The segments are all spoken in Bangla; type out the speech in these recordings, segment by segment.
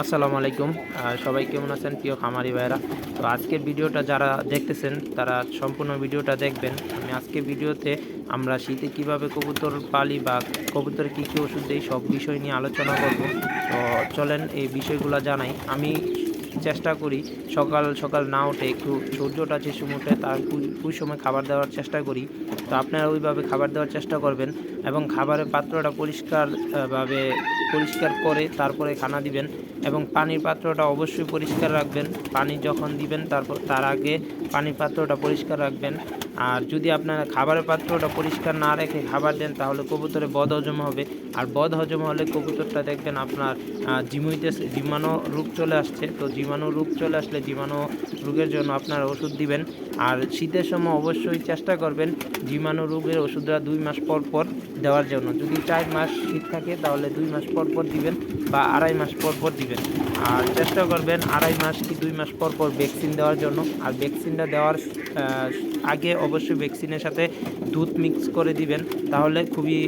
আসসালামু আলাইকুম। সবাই কেমন আছেন? প্রিয় খামারি ভাইরা তো আজকের ভিডিওটা যারা দেখতেছেন, তারা সম্পূর্ণ ভিডিওটা দেখবেন। আমি আজকে ভিডিওতে আমরা শীতে কীভাবে কবুতর পালি বা কবুতর কী কী ওষুধ দিই সব বিষয় নিয়ে আলোচনা করব। তো চলেন এই বিষয়গুলো জানাই। আমি চেষ্টা করি। সকাল সকাল না উঠে একটু সূর্যটা যে সময় ওঠে তার ওই সময় খাবার দেওয়ার চেষ্টা করি। তো আপনারা ওইভাবে খাবার দেওয়ার চেষ্টা করবেন এবং খাবারের পাত্রটা পরিষ্কারভাবে পরিষ্কার করে তারপরে খানা দিবেন এবং পানির পাত্রটা অবশ্যই পরিষ্কার রাখবেন। পানি যখন দিবেন তারপর, তার আগে পানির পাত্রটা পরিষ্কার রাখবেন। আর যদি আপনারা খাবারের পাত্রটা পরিষ্কার না রেখে খাবার দেন, তাহলে কবুতরে বদ হজম হবে। আর বদ হজম হলে কবুতরটা দেখবেন আপনার জিমুইতে জীবাণু রোগ চলে আসছে। তো জীবাণু রোগ চলে আসলে জীবাণু রোগের জন্য আপনারা ওষুধ দিবেন। আর শীতের সময় অবশ্যই চেষ্টা করবেন জীবাণু রোগের ওষুধটা দুই মাস পর পর দেওয়ার জন্য। যদি চার মাস শীত থাকে, তাহলে দুই মাস পর পর দিবেন বা আড়াই মাস পর পর দিবেন। আর চেষ্টা করবেন আড়াই মাস কি দুই মাস পর পর ভ্যাকসিন দেওয়ার জন্য। আর ভ্যাকসিনটা দেওয়ার আগে অবশ্যই ভ্যাকসিনের সাথে দুধ মিক্স করে দিবেন। তাহলে খুবই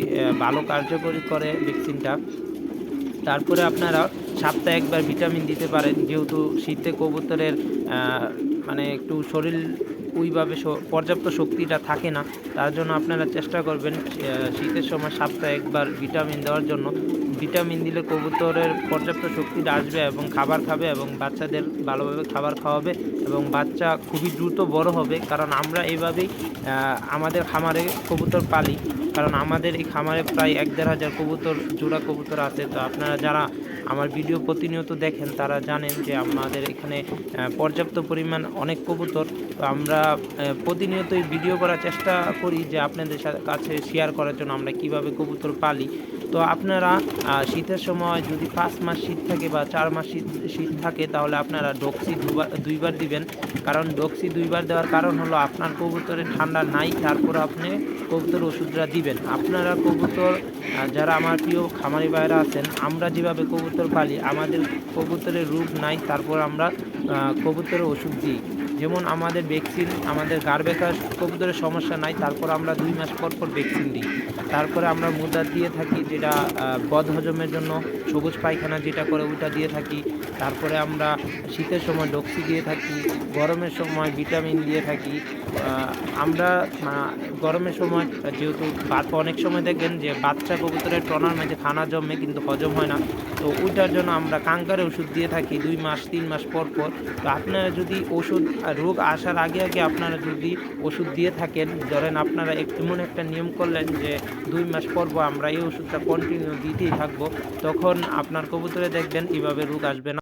ভালো কার্যকরী করে ভ্যাকসিনটা তারপরে আপনারা সপ্তাহে একবার ভিটামিন দিতে পারেন। যেহেতু শীতে কবুতরের মানে একটু শরীর ওইভাবে পর্যাপ্ত শক্তিটা থাকে না, তার জন্য আপনারা চেষ্টা করবেন শীতের সময় সপ্তাহে একবার ভিটামিন দেওয়ার জন্য। ভিটামিন দিলে কবুতরের পর্যাপ্ত শক্তিটা আসবে এবং খাবার খাবে এবং বাচ্চাদের ভালোভাবে খাবার খাওয়াবে এবং বাচ্চা খুবই দ্রুত বড় হবে। কারণ আমরা এইভাবেই আমাদের খামারে কবুতর পালি। কারণ আমাদের এই খামারে প্রায় এক দেড় হাজার কবুতর, জোড়া কবুতর আছে। তো আপনারা যারা আমার ভিডিও প্রতিনিয়ত দেখেন, তারা জানেন যে আমাদের এখানে পর্যাপ্ত পরিমাণ অনেক কবুতর। তো আমরা প্রতিনিয়তই ভিডিও করার চেষ্টা করি যে আপনাদের কাছে শেয়ার করার জন্য আমরা কীভাবে কবুতর পালি। তো আপনারা শীতের সময় যদি পাঁচ মাস শীত থাকে বা চার মাস শীত শীত থাকে, তাহলে আপনারা ডক্সি দুবার, দুইবার দিবেন। কারণ ডক্সি দুইবার দেওয়ার কারণ হলো আপনার কবুতরের ঠান্ডা নাই, তারপর আপনি কবুতর ওষুধটা দিবেন। আপনারা কবুতর যারা আমার প্রিয় খামারি ভাইরা আছেন, আমরা যেভাবে কবুতর পালি, আমাদের কবুতরের রূপ নাই, তারপর আমরা কবুতরের ওষুধ দিই। যেমন আমাদের ভ্যাকসিন আমাদের গার্বেকার কবুতরের সমস্যা নাই, তারপর আমরা দুই মাস পর পর ভ্যাকসিন দিই। তারপরে আমরা মুদ্রা দিয়ে থাকি যেটা বদ হজমের জন্য, সবুজ পায়খানা যেটা করে ওইটা দিয়ে থাকি। তারপরে আমরা শীতের সময় ডক্সি দিয়ে থাকি, গরমের সময় ভিটামিন দিয়ে থাকি। আমরা গরমের সময়, যেহেতু অনেক সময় দেখবেন যে বাচ্চা কবুতরের টনার মাঝে খানা জমে কিন্তু হজম হয় না। তো ওইটার জন্য আমরা কাঙ্কারের ওষুধ দিয়ে থাকি দুই মাস, তিন মাস পর পর। তো আপনারা যদি ওষুধ রোগ আসার আগে আগে আপনারা যদি ওষুধ দিয়ে থাকেন, ধরেন আপনারা একটু এমন একটা নিয়ম করলেন যে দুই মাস পর পর আমরা এই ওষুধটা কন্টিনিউ দিতেই থাকব, তখন আপনার কবুতরে দেখবেন এভাবে রোগ আসবে না।